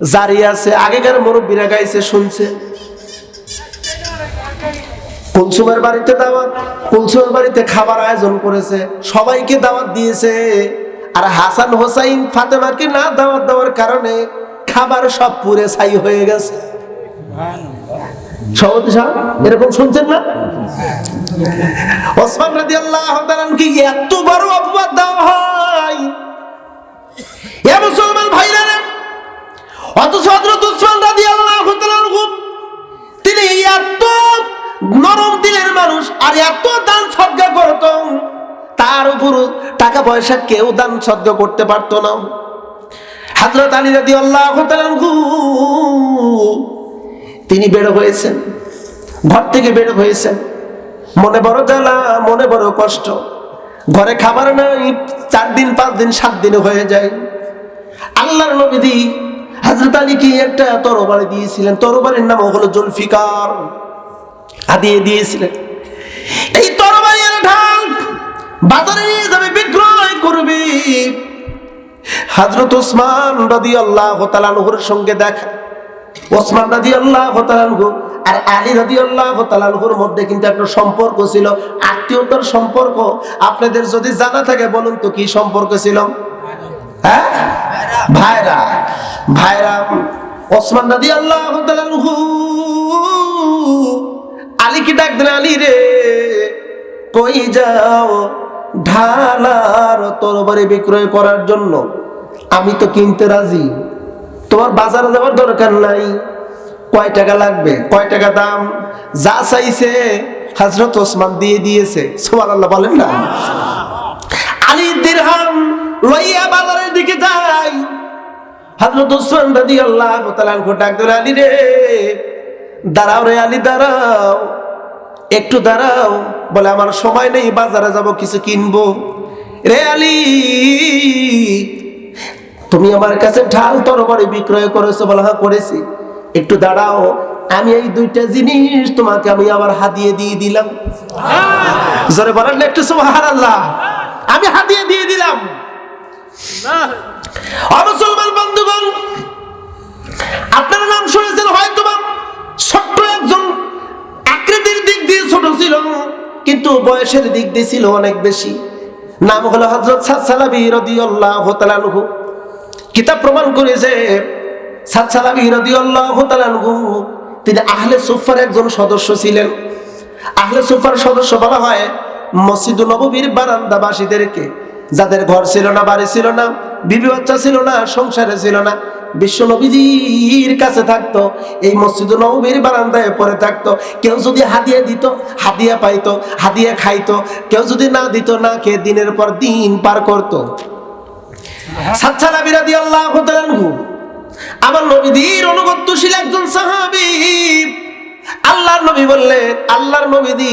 জারি আছে, আগেকার মুরব্বীরা গাইছে, শুনছে। কুলসুমের বাড়িতে দাওয়াত, কুলসুমের বাড়িতে খাবার আয়োজন করেছে, সবাইকে দাওয়াত দিয়েছে। আর হাসান হোসাইন, ফাতেমাকে না দাওয়াত দেওয়ার কারণে খাবার সব পুরে ছাই হয়ে গেছে। এরকম শুনছেন না? ওসমান রাজি আল্লাহ এত বড় অপবাদ দেওয়া হয়। এ মুসলমান ভাইরা অথচ হযরত উসমান রাদিয়াল্লাহু তাআলা তিনি এত নরম দিলের মানুষ আর এত দান সদ্গা করত, তার উপর টাকা পয়সা কেউ দান সদ্গা করতে পারতো না। হযরত আলী রাদিয়াল্লাহু তাআলা তিনি বের হয়েছেন, ঘর থেকে বের হয়েছেন। মনে বড় জ্বালা, মনে বড় কষ্ট। ঘরে খাবার নাই, চার দিন, পাঁচ দিন, সাত দিন হয়ে যায়। আল্লাহর নবীদি হজরত আলীকে একটা তরবারি দিয়েছিলেন? তরবারির নাম হলো জুলফিকার। হাতিয়ে দিয়েছিলেন। এই তরবারি ঢাল বাজারে নিয়ে যাবে, বিক্রয় করবে। হজরত ওসমান রদি আল্লাহ তালানহুর সঙ্গে দেখা। ওসমান রাজি আল্লাহ তালানহু আর আলী রাজি আল্লাহ তালানহুর মধ্যে কিন্তু একটা সম্পর্ক ছিল। আত্মীয়তার সম্পর্ক। আপনাদের যদি জানা থাকে, বলুন তো কি সম্পর্ক ছিল? হ্যাঁ? ভাইরা ভাইরা ওসমান রাজি আল্লাহ আলীকে ডাক দেন আলী রে? কই যাও ঢালার তরবারি বিক্রয় করার জন্য। আমি তো কিনতে রাজি। তোমার বাজারে যাওয়ার দরকার নাই। কয় টাকা লাগবে? কয় টাকা দাম? যা চাইছে হজরত ওসমান দিয়ে দিয়েছে। সোমান আল্লাহ বলেন না? আলী দিরহাম লইয়া বাজারের দিকে যাই। হজরত ওসমান রাদি আল্লাহ তালানকো ডাক ধরে আলী রে দাঁড়াও রে আলী দাঁড়াও। একটু দাঁড়াও। বলে আমার সময় নেই বাজারে যাব কিছু কিনবো। রে আলী তুমি আমার কাছে ঢাল তরবারি বিক্রয় করেছ বলে হ্যাঁ করেছি। একটু দাঁড়াও আমি এই দুইটা জিনিস তোমাকে আমি আবার হাতিয়ে দিয়ে দিলাম। জোরে বলেন একটু সুবহান আল্লাহ আমি হাতিয়ে দিয়ে দিলাম। নাম হয়তো ছোট্ট একজন আকৃতির দিক দিয়ে ছোট ছিল, কিন্তু বয়সের দিক অনেক নাম প্রমাণ তিনি আহলে একজন সদস্য ছিলেন। আহলে সুফার সদস্য বলা হয় মসজিদ নববীর বারান্দাবাসীদেরকে। যাদের ঘর ছিল না, বাড়ি ছিল না, বিবি বাচ্চা ছিল না, সংসারে ছিল না, বিশ্ব নবীজির কাছে থাকতো, এই মসজিদ নবীর বারান্দায় পরে থাকতো। কেউ যদি হাদিয়া দিত, হাদিয়া পাইতো, হাদিয়া খাইতো, কেউ যদি না দিত, না খেয়ে দিনের পর দিন পার করতো। আমার একজন আল্লাহর নবী বললেন আল্লাহর নবীদি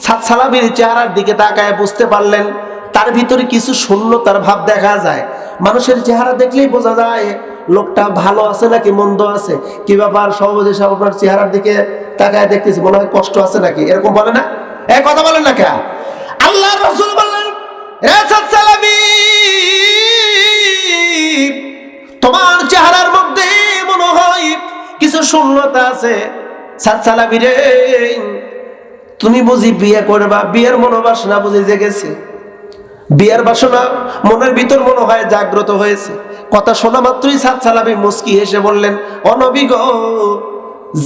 সাতসালাবির চেহারার দিকে তাকায় বুঝতে পারলেন তার ভিতরে কিছু শূন্যতার ভাব দেখা যায়। মানুষের চেহারা দেখলেই বোঝা যায়, লোকটা ভালো আছে নাকি মন্দ আছে? কি ব্যাপার? সভাপতি সাহেব চেহারার দিকে তাকায় দেখতেছি, মনে হয় কষ্ট আছে নাকি? এরকম বলে না? এ কথা বলেন না কে আল্লাহ রসুল বললেন তোমার চেহারার মধ্যে মনে হয় কিছু শূন্যতা আছে? তুমি বুঝি বিয়ে করবা? বিয়ের মনোবাসনা বুঝি জেগেছে। বিয়ের বাসনা মনের ভিতর মনে হয় জাগ্রত হয়েছে। কথা শোনা মাত্রই সাতসালাবি মুস্কি এসে বললেন অনবিগ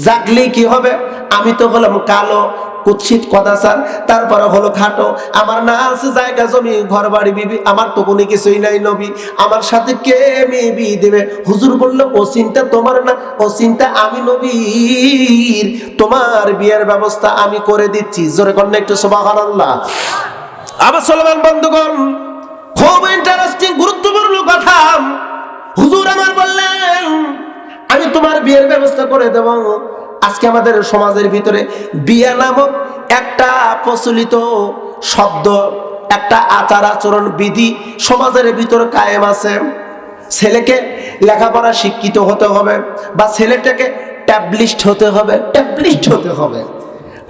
জাগলে কি হবে? আমি তো হলাম কালো, কুৎসিত কদাচার তারপরে হলো খাটো। আমার না আছে জায়গা, জমি ঘর বাড়ি বিবি, আমার তো কোনো কিছুই নাই নবী। আমার সাথে কে মেয়ে বিয়ে দেবে? হুজুর বলল, ও চিন্তা তোমার না, ও চিন্তা আমি নবীর। তোমার বিয়ের ব্যবস্থা আমি করে দিচ্ছি। জোরে কন্যা একটু সোবাহান আল্লাহ আমার সলমান, বন্ধুগণ, খুব ইন্টারেস্টিং গুরুত্বপূর্ণ কথা। হুজুর আমার বললেন, আমি তোমার বিয়ের ব্যবস্থা করে দেব। আজকে আমাদের সমাজের ভিতরে বিয়ে নামক একটা প্রচলিত শব্দ, একটা আচার আচরণ বিধি সমাজের ভিতরে কায়েম আছে। ছেলেকে লেখাপড়া শিক্ষিত হতে হবে বা ছেলেটাকে ট্যাবলিস্ট হতে হবে ট্যাবলিস্ট হতে হবে।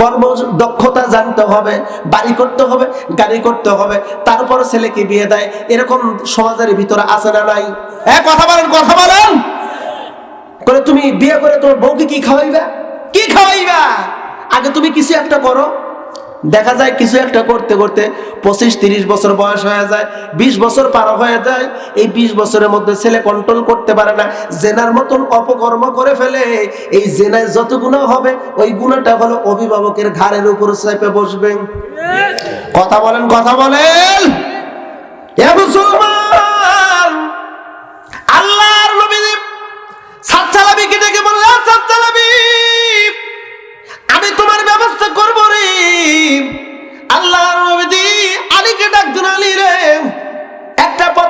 কর্ম দক্ষতা জানতে হবে, বাড়ি করতে হবে, গাড়ি করতে হবে, তারপর ছেলেকে বিয়ে দেয়, এরকম সমাজের ভিতরে আছে না নাই? হ্যাঁ কথা বলেন কথা বলেন। করে তুমি বিয়ে করে তোমার বউকে কি খাওয়াইবা? কি খাওয়াইবা? আগে তুমি কিছু একটা করো। দেখা যায় কিছু একটা করতে করতে পঁচিশ তিরিশ বছর বয়স হয়ে যায় বিশ বছর পার হয়ে যায় এই বিশ বছরের মধ্যে ছেলে কন্ট্রোল করতে পারে না জেনার মতন অপকর্ম করে ফেলে। এই জেনায় যত গুণা হবে ওই গুণাটা হলো অভিভাবকের ঘাড়ের উপর চেপে বসবে। কথা বলেন কথা বলেন। মুসলমান!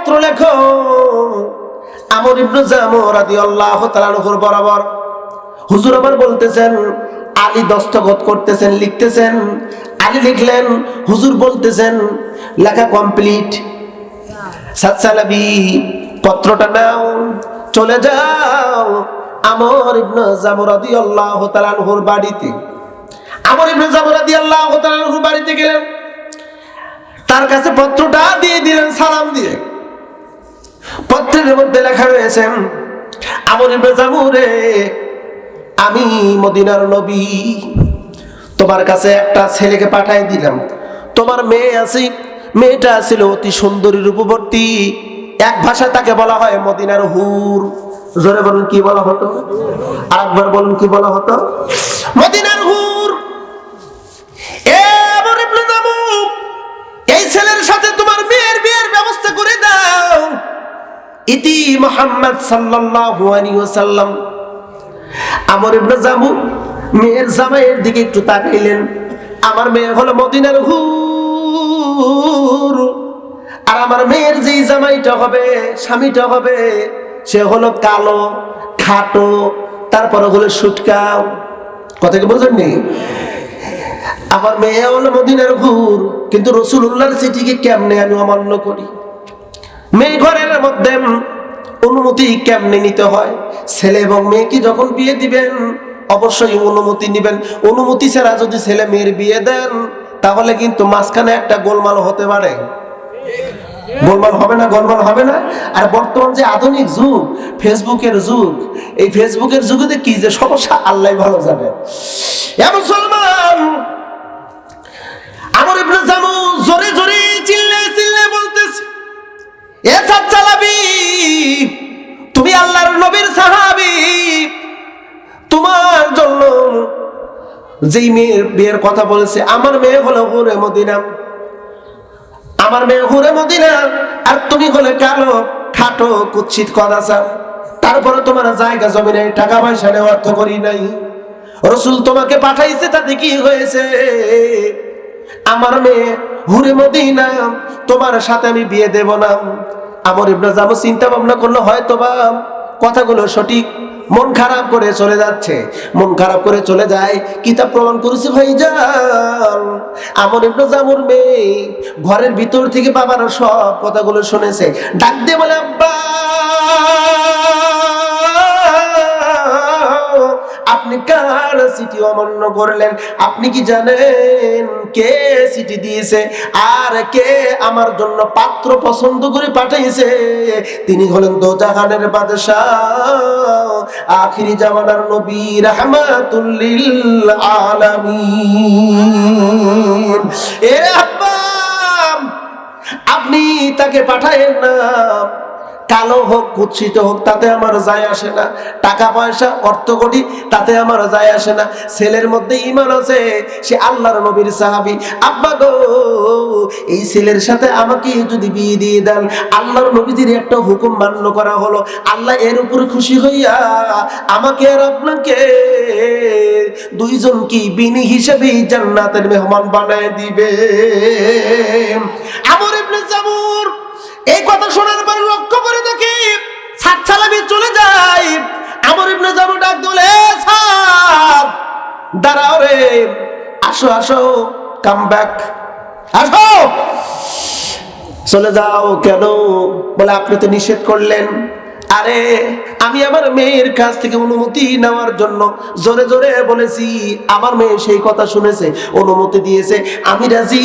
পত্র লেখো। আমর ইবনু জামু রাদিয়াল্লাহু তাআলা আনহুর বরাবর। হুজুর আবার বলতেছেন, আলী দস্তখত করতেছেন, লিখতেছেন। আলী লিখলেন, হুজুর বলতেছেন, লেখা কমপ্লিট। সাতসালাবি, পত্রটা নাও, চলে যাও আমর ইবনে জামর রাদিয়াল্লাহু তাআলা আনহুর বাড়িতে। আমর ইবনে জামর রাদিয়াল্লাহু তাআলা আনহুর বাড়িতে গেলেন। তার কাছে পত্রটা দিয়ে দিলেন সালাম দিয়ে। পত্রের মধ্যে লেখা রয়েছে, আমর ইবনে জামুরে, আমি মদিনার নবী। তোমার কাছে একটা ছেলেকে পাঠাই দিলাম। তোমার মেয়ে আছে, মেয়েটা ছিল অতি সুন্দরী, রূপবর্তী। এক ভাষায় তাকে বলা হয় মদিনার হুর। জোরে বলুন কি বলা হতো? আরেকবার বলুন কি বলা হতো? মদিনার ইতি মোহাম্মদ সাল্লাল্লাহু আলাইহি ওয়াসাল্লাম। আমর ইবনে জামু মেয়ের জামাইয়ের দিকে একটু তাকাইলেন। আমার মেয়ে হলো মদিনার হুর। আর আমার মেয়ের যেই জামাইটা হবে, স্বামীটা হবে, সে হলো কালো, খাটো, তারপরে হলো সুটকা। কথা বোঝেন নি আমার মেয়ে হলো মদিনার ঘুর কিন্তু রসুল্লাহর চিঠিকে কেমনে আমি অমান্য করি? মেয়ে ঘরের মধ্যে অনুমতি কেমনে নিতে হয়? ছেলে এবং মেয়েকে যখন বিয়ে দিবেন, অবশ্যই অনুমতি নিবেন। অনুমতি ছাড়া যদি ছেলে মেয়ের বিয়ে দেন, তাহলে কিন্তু মাঝখানে একটা গোলমাল হতে পারে। গোলমাল হবে না, গোলমাল হবে না? আর বর্তমান যে আধুনিক যুগ, ফেসবুকের যুগ, এই ফেসবুকের যুগে কি যে সমস্যা আল্লাহ ভালো জানে। মুসলমান, আমার ইবনে জামু এ চালাবি, তুমি আল্লাহর নবীর সাহাবি। তোমার জন্য যেই মেয়ের বিয়ের কথা বলেছে, আমার মেয়ে হলো হুরে মদিনা। আমার মেয়ে হুরে মদিনা, আর তুমি হলে কালো, খাটো কুচ্ছিত কদাচার। তারপরে তোমার জায়গা জমি নেই টাকা পয়সা নেই অর্থ করি নাই। রসুল তোমাকে পাঠাইছে, তাতে কি হয়েছে? আমার মেয়ে হুরে মদিনা তোমার সাথে আমি বিয়ে দেব না। আমার ইবনে যাব চিন্তা ভাবনা করলে হয়তো বা, কথাগুলো সঠিক, মন খারাপ করে চলে যাচ্ছে। মন খারাপ করে চলে যায়, কিতাব প্রমাণ করেছে, ভাই যান। আমর ইবনে জামুর মেয়ে, ঘরের ভিতর থেকে বাবার সব কথাগুলো শুনেছে। ডাক দিয়ে বলে, আব্বা। আপনি কার সিটি অমান্য করলেন? আপনি কি জানেন কে সিটি দিয়েছে? আর কে আমার জন্য পাত্র পছন্দ করে পাঠাইছে? তিনি হলেন তো জাহানের বাদশাহ, আখিরি জামানার নবী রাহমাতুল্লিল আলামিন। এ আপনি তাকে পাঠায়েন না। কালো হোক, কুৎসিত হোক, তাতে আমার যায় আসে না। টাকা পয়সা, অর্থ কোটি তাতে আমার যায় আসে না। ছেলের মধ্যে ইমান আছে, সে আল্লাহর নবীর সাহাবি। আব্বা গো, এই ছেলের সাথে আমাকে যদি বিয়ে দিয়ে দেন, আল্লাহর নবীজির একটা হুকুম মান্য করা হলো। আল্লাহ এর উপরে খুশি হইয়া আমাকে আর আপনাকে দুইজন কি বিনি হিসেবে জান্নাতের মেহমান বানায় দিবে। আমর ইবনে জামুর এই কথা শোনার পর সালাবি চলে যাই। আমার ইবনে যাব ডাক দোলে দাঁড়াও রে, আসো আসো কাম ব্যাক আসো। চলে যাও কেন? বলে, আপনি তো নিষেধ করলেন। আরে, আমি আমার মেয়ের কাছ থেকে অনুমতি নেওয়ার জন্য জোরে জোরে বলেছি, আমার মেয়ে সেই কথা শুনেছে, অনুমতি দিয়েছে, আমি রাজি।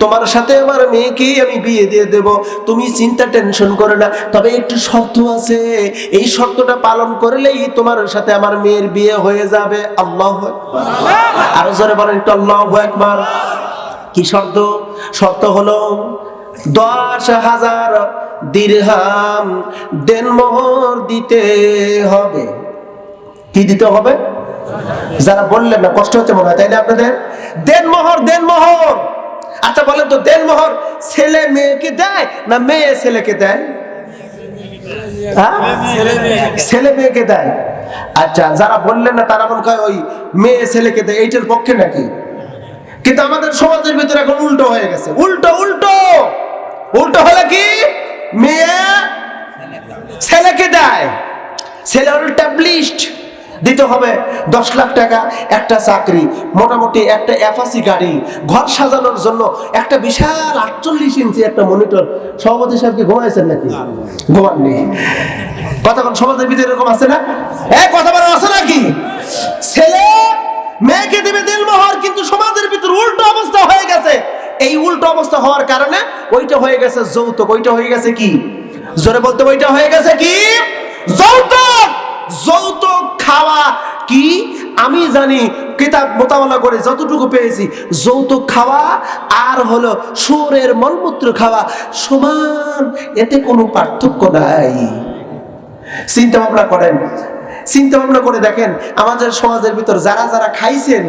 তোমার সাথে আমার মেয়েকে আমি বিয়ে দিয়ে দেব। তুমি চিন্তা, টেনশন করে না। তবে একটু শর্ত আছে। এই শর্তটা পালন করলেই তোমার সাথে আমার মেয়ের বিয়ে হয়ে যাবে। আল্লাহ আরও জোরে বলেন একটু আল্লাহ একবার কি শর্ত? শর্ত হলো দশ হাজার দিরহাম দেনমোহর দিতে হবে। কি দিতে হবে? যারা বললেন না, কষ্ট হচ্ছে মনে হয় তাই না আপনাদের দেনমোহর দেনমোহর আচ্ছা বলেন তো দেনমোহর ছেলে মেয়েকে দেয় না মেয়ে ছেলেকে দেয়? হ্যাঁ? ছেলে মেয়েকে দেয়। আচ্ছা যারা বললেন না, তারা মনে হয় ওই মেয়ে ছেলেকে দেয়, এইটার পক্ষে নাকি? কিন্তু আমাদের সমাজের ভিতরে এখন উল্টো হয়ে গেছে। উল্টো উল্টো! উল্টো হলে কি? মেয়ে ছেলেকে দেয়। ছেলে হলো ট্যাবলিস্ট। দিতে হবে দশ লাখ টাকা, একটা চাকরি, মোটামুটি একটা এফাসি গাড়ি, ঘর সাজানোর জন্য একটা বিশাল আটচল্লিশ ইঞ্চি একটা মনিটর। সভাপতি সাহেব কি ঘুমাইছেন নাকি? ঘুমাননি। কতক্ষণ সমাজের ভিতরে এরকম আছে না? এ, কথা বলা আছে নাকি? ছেলে মেয়েকে দিবে দিলমোহর, কিন্তু সমাজের ভিতর উল্টো অবস্থা হয়ে গেছে। এই উল্টো অবস্থা হওয়ার কারণে ওইটা হয়ে গেছে যৌতুক। ওইটা হয়ে গেছে কি? জোরে বলতে ওইটা হয়ে গেছে কি? যৌতুক! যৌতুক খাওয়া কি? আমি জানি, কিতাব মোতাবেলা করে যতটুকু পেয়েছি, যৌতুক খাওয়া আর হলো সুরের মলমূত্র খাওয়া সমান, এতে কোনো পার্থক্য নাই। চিন্তা ভাবনা করেন, চিন্তা ভাবনা করে দেখেন, আমাদের সমাজের ভিতর যারা যারা খাইছেন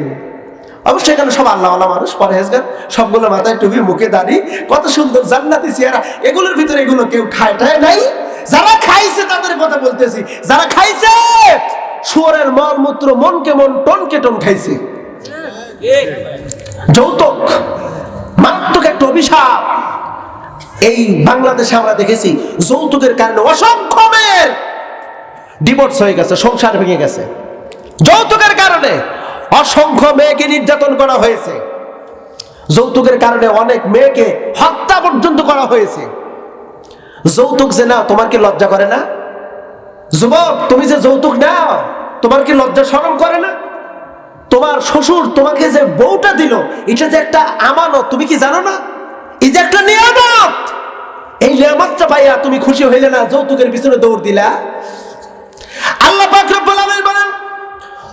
অবশ্যই এখানে সব আল্লাহ আল্লাহ মানুষ, পরহেজগার সবগুলো মাথায় টুপি, মুখে দাঁড়ি, কত সুন্দর জান্নাতি চেহারা। এগুলোর ভিতরে এগুলো কেউ খায় টায় নাই। যারা খাইছে তাদের কথা বলতেছি। যারা খাইছে, শুয়ারের মলমূত্র মনকে মন টনকে টন খাইছে। যৌতুক, মারাত্মক একটা অভিশাপ। এই বাংলাদেশে আমরা দেখেছি, যৌতুকের কারণে অসংখ্য মেয়ের ডিভোর্স হয়ে গেছে, সংসার ভেঙে গেছে। যৌতুকের কারণে অসংখ্য মেয়েকে নির্যাতন করা হয়েছে। যৌতুকের কারণে অনেক মেয়েকে হত্যা পর্যন্ত করা হয়েছে। যৌতুক যে না তোমার কি লজ্জা করে না? যুবক, তুমি যে যৌতুক নাও, তোমার কি লজ্জা শরম করে না? তোমার শ্বশুর তোমাকে যে বউটা দিল, এটা যে একটা আমানত, তুমি কি জানো না? এই যে একটা নিয়ামত! এই নিয়ামতটা পাইয়া তুমি খুশি হইলে না, যৌতুকের পিছনে দৌড় দিলা। আল্লাহ পাক রব্বুল বলেন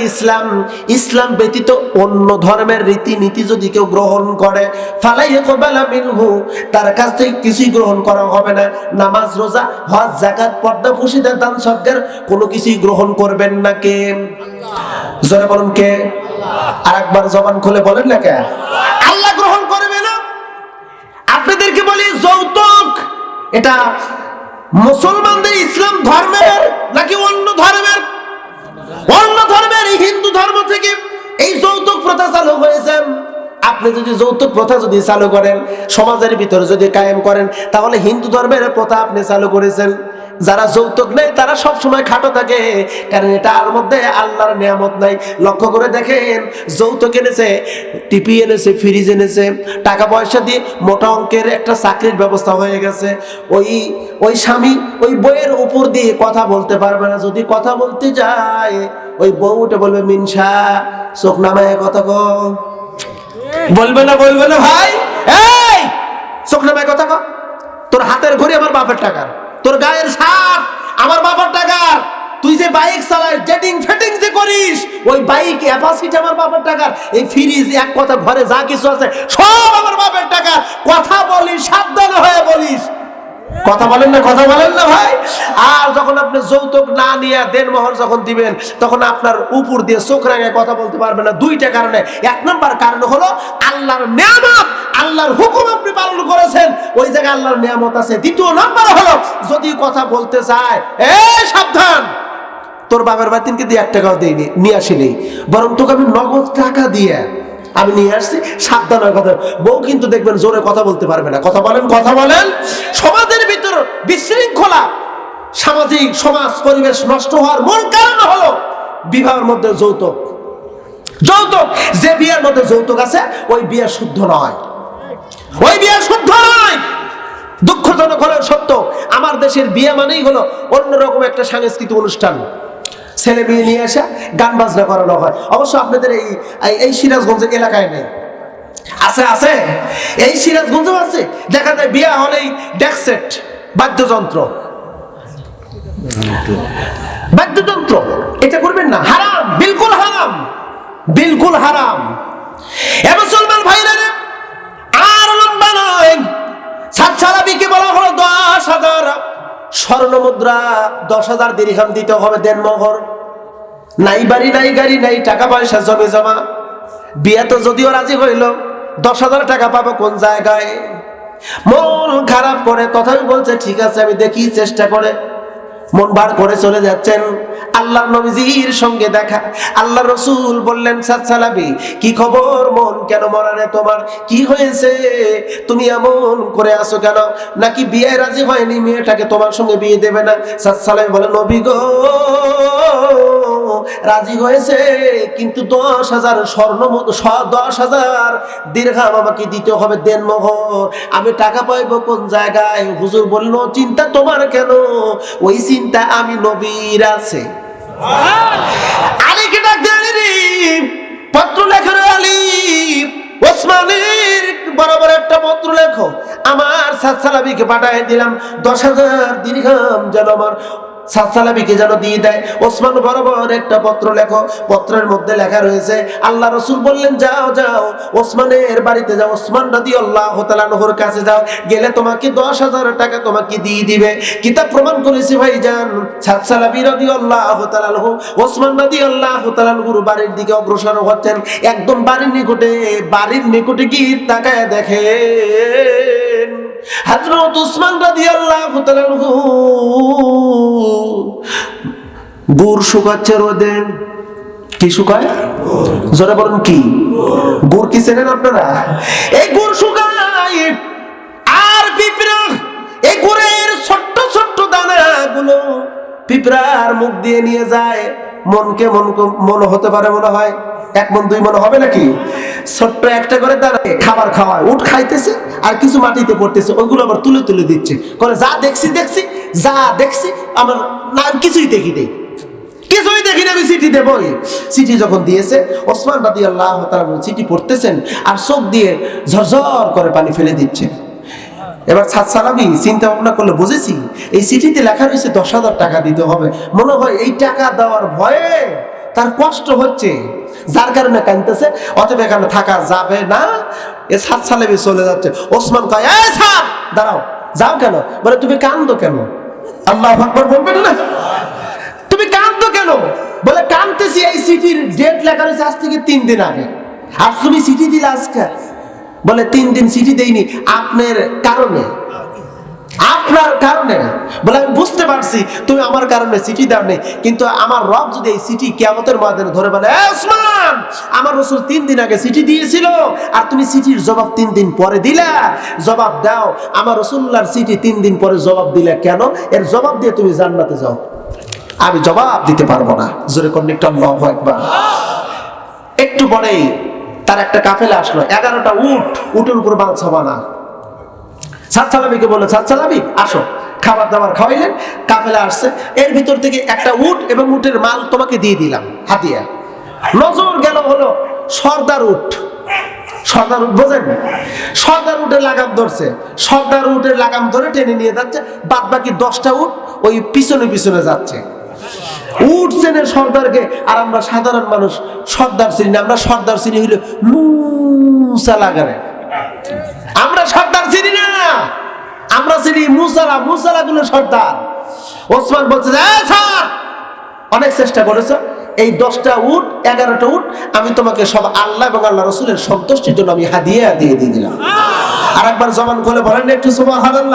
ইসলাম। ইসলাম ব্যতীত অন্য ধর্মের রীতিনীতি যদি কেউ গ্রহণ করে, ফালাই তার কাছ থেকে কিছুই গ্রহণ করা হবে না। নামাজ, রোজা, হজ জাকাত পর্দা ফুসিদা দান সবগার কোনো কিছুই গ্রহণ করবেন না কে? জোরে বলুন কে? আর একবার জবান খুলে বলেন না কে? আল্লাহ গ্রহণ করবে না। আপনাদেরকে বলি, যৌতুক, এটা মুসলমানদের ইসলাম ধর্মের নাকি অন্য ধর্মের অন্য ধর্মের, এই হিন্দু ধর্ম থেকে এই যৌতুক প্রথা চালু হয়েছে। আপনি যদি যৌতুক প্রথা যদি চালু করেন, সমাজের ভিতরে যদি কায়েম করেন, তাহলে হিন্দু ধর্মের প্রথা আপনি চালু করেছেন। যারা যৌতুক নেই তারা সব সময় খাটো থাকে। কারণ এটার মধ্যে আল্লাহর নিয়ামত নাই। লক্ষ্য করে দেখেন, যৌতুক এনেছে, টিপি এনেছে, ফ্রিজ এনেছে, টাকা পয়সা দিয়ে মোটা অঙ্কের একটা চাকরির ব্যবস্থা হয়ে গেছে। ওই ওই স্বামী ওই বইয়ের উপর দিয়ে কথা বলতে পারবে না। যদি কথা বলতে যায়, ওই বউ উঠে বলবে, মিনসা, চোখ নামায় কথা কম বলবে না বলবে না ভাই। চোখ নামায় কথা কম তোর হাতের ঘড়ি আমার বাপের টাকার। তোর গায়ের আমার বাবার টাকার। তুই যে বাইক চালাস জেটিং ফেটিং যে করিস, ওই বাইক অ্যাপাসিটি আমার বাবার টাকার। এই ফ্রিজ এক কথা, ঘরে যা কিছু আছে, সব আমার বাবার টাকা কথা বলিস, সাবধান হয়ে বলিস। কথা বলেন না, কথা বলেন না ভাই। আর যখন আপনি যৌতুক না নিয়ে দেনমোহর যখন দিবেন, তখন আপনার উপর দিয়ে চোখ রাঙায় কথা বলতে পারবেন না। দুইটা কারণে। এক নম্বর কারণ হলো আল্লাহর নিয়ামত, আল্লাহর হুকুম আপনি পালন করেছেন, ওই জায়গায় আল্লাহর নিয়ামত আছে। দ্বিতীয় নম্বর হলো, যদি কথা বলতে চায়, এ, সাবধান। তোর বাবার বাতিনকে দিয়ে এক টাকাও দিইনি নিয়ে আসিনি। বরং তোকে আমি নগদ টাকা দিয়ে আমি নিয়ে আসছি, সাবধান কথা বউ কিন্তু দেখবেন জোরে কথা বলতে পারবে না। কথা বলেন কথা বলেন। সমাজের ভিতর বিশৃঙ্খলা, সামাজিক সমাজ, পরিবেশ নষ্ট হওয়ার মূল কারণ হলো বিবাহের মধ্যে যৌতুক। যৌতুক, যে বিয়ের মধ্যে যৌতুক আছে, ওই বিয়ে শুদ্ধ নয়। ওই বিয়ে শুদ্ধ নয়। দুঃখজনক হলেও সত্য, আমার দেশের বিয়ে মানেই হলো অন্যরকম একটা সাংস্কৃতিক অনুষ্ঠান। ছেলে মেয়ে নিয়ে আসা, গান বাজনা করানো হয়। অবশ্য আপনাদের এই, এই- এই সিরাজগঞ্জ এলাকায় নেই। আছে আছে। এই সিরাজগঞ্জও আছে। দেখা যায় বিয়া হলেই ডেকসেট বাদ্যযন্ত্র। বাদ্যযন্ত্র। এটা করবেন না। হারাম, বিলকুল হারাম। বিলকুল হারাম। এ মুসলমান ভাইরা আর লম্বা নয়। সাত সালাবিকে বলা হলো দশ হাজার। স্বর্ণ মুদ্রা দশ হাজার দীর্ঘাম দিতে হবে দেনমোহর নাই বাড়ি, নাই গাড়ি, নাই টাকা পয়সা জমে জমা। বিয়ে তো যদিও রাজি হইল, দশ হাজার টাকা পাবো কোন জায়গায়? মন খারাপ করে তথাপি বলছে, ঠিক আছে, আমি দেখি চেষ্টা করে। মন বার করে চলে যাচ্ছেন। আল্লাহ নবীজির সঙ্গে দেখা। আল্লাহ রসুল বললেন সালাবি, কি খবর? মন কেন মরারে তোমার? কি হয়েছে? তুমি এমন করে আসো কেন? নাকি বিয়ে রাজি হয়নি? মেয়েটাকে তোমার সঙ্গে বিয়ে দেবে না? সাতসালাবি বলে, নবী গো রাজি হয়েছে, কিন্তু দশ হাজার স্বর্ণ দশ হাজার দীর্ঘাম আমাকে দিতে হবে দেন মোহর আমি টাকা পাইবো কোন জায়গায়? হুজুর বলল, চিন্তা তোমার কেন? ওই চিন্তা আমি নবীর আছে। পত্র লেখো রে আলী, ওসমানের বরাবর একটা পত্র লেখো আমার সাতসালাবিকে পাঠায় দিলাম, দশ হাজার দীর্ঘাম যেন আমার সাতসালাবিকে যেন দিয়ে দেয়। ওসমান বরাবর একটা পত্র লেখো। পত্রের মধ্যে লেখা রয়েছে, আল্লাহ রসুল বললেন, যাও যাও, ওসমানের বাড়িতে যাও। ওসমান রাদি আল্লাহ তালানহর কাছে যাও। গেলে তোমাকে দশ হাজার টাকা তোমাকে দিয়ে দিবে। কিতাব প্রমাণ করেছি ভাই যান সাতসালাবি রাদি আল্লাহ তালানহ ওসমান রাদি আল্লাহ তালানহুর বাড়ির দিকে অগ্রসর হচ্ছেন। একদম বাড়ির নিকটে বাড়ির নিকটে গিয়ে তাকায় দেখেন হযরত উসমান গুড় শুকাচ্ছে রোদে। কি শুকায়? জোরে বলুন কি? গুড় কি চেনেন আপনারা? এই গুড় শুকায়। আর পিঁপড়া, এই গুড়ের ছোট্ট ছোট্ট দানাগুলো পিঁপড়ার মুখ দিয়ে নিয়ে যায়। মনকে মন মন হতে পারে মনে হয়। এক মন দুই মন হবে নাকি? ছোট্ট একটা করে দাঁড়ায়, খাবার খাওয়ায়, উঠ খাইতেছে আর কিছু মাটিতে পড়তেছে ওইগুলো আবার তুলে তুলে দিচ্ছে। করে যা দেখছি দেখছি, যা দেখছি, আমার না কিছুই দেখি নেই। কিছুই দেখি না আমি চিঠি দেবই। চিঠি যখন দিয়েছে, ওসমান রাদি আল্লাহ চিঠি পড়তেছেন? আর চোখ দিয়ে ঝরঝর করে পানি ফেলে দিচ্ছে। এবার সাত সালামি, চিন্তা ভাবনা করলে বুঝেছি, এই চিঠিতে লেখা রয়েছে, দশ হাজার টাকা দিতে হবে। মনে হয় এই টাকা দেওয়ার ভয়ে তার কষ্ট হচ্ছে। যার কারণে কানতেছে অতএব এখানে থাকা যাবে না। এ সাত সালামি চলে যাচ্ছে। ওসমান কয় এ সাত, দাঁড়াও, যাও কেন? বলে, তুমি কান্দো কেন? আল্লাহ আকবর বলবেন না? তুমি কান্দো কেন? বলে কান্দতেছি এই চিঠির ডেট লেখা রয়েছে আজ থেকে তিন দিন আগে। আর তুমি চিঠি দিলে আজকে? বলে, তিন দিন চিঠি দেইনি, আপনার কারণে। আপনার কারণে। বলে, আমি বুঝতে পারছি, তুমি আমার কারণে চিঠি দাও নেই, কিন্তু আমার রব যদি এই চিঠি কেমতের মাধ্যমে ধরে বলে, "এ ওসমান আমার রসুল তিন দিন আগে চিঠি দিয়েছিল, আর তুমি চিঠির জবাব তিন দিন পরে দিলা। জবাব দাও, আমার রসুল্লার চিঠি তিন দিন পরে জবাব দিলে কেন? এর জবাব দিয়ে তুমি জান্নাতে যাও। আমি জবাব দিতে পারব না। জোরে কন্ডিকটা আল্লাহু একবার একটু পরেই তার একটা কাফেলা আসলো, এগারোটা উট, উটের উপর বাল ছবানা সাতসালামিকে বলল সাতসালামি আসো। খাবার দাবার খাওয়াইলেন কাফেলা আসছে। এর ভিতর থেকে একটা উট এবং উটের মাল তোমাকে দিয়ে দিলাম, হাতিয়া। নজর গেল হলো সর্দার উঠ সর্দার উট বোঝেন? সর্দার উটের লাগাম ধরছে। সর্দার উটের লাগাম ধরে টেনে নিয়ে যাচ্ছে। বাদ বাকি দশটা উট ওই পিছনে পিছনে যাচ্ছে। উট চেনে সর্দারকে, আর আমরা সাধারণ মানুষ, সর্দার না, আমরা সর্দার চিনি হইলে মুসা লাগারে। আমরা সর্দার চিনি না। আমরা চিনি মুসালা মুসালা গুলো সর্দার। ওসমান বলছে যে, "এ স্যার! অনেক চেষ্টা করেছ। এই দশটা উট এগারোটা উট আমি তোমাকে সব আল্লাহ এবং আল্লাহ রসুলের সন্তুষ্টির জন্য আমি হাদিয়া দিয়ে দিয়ে দিলাম। আর একবার জমান করে বলেন একটু সুবহানাল্লাহ।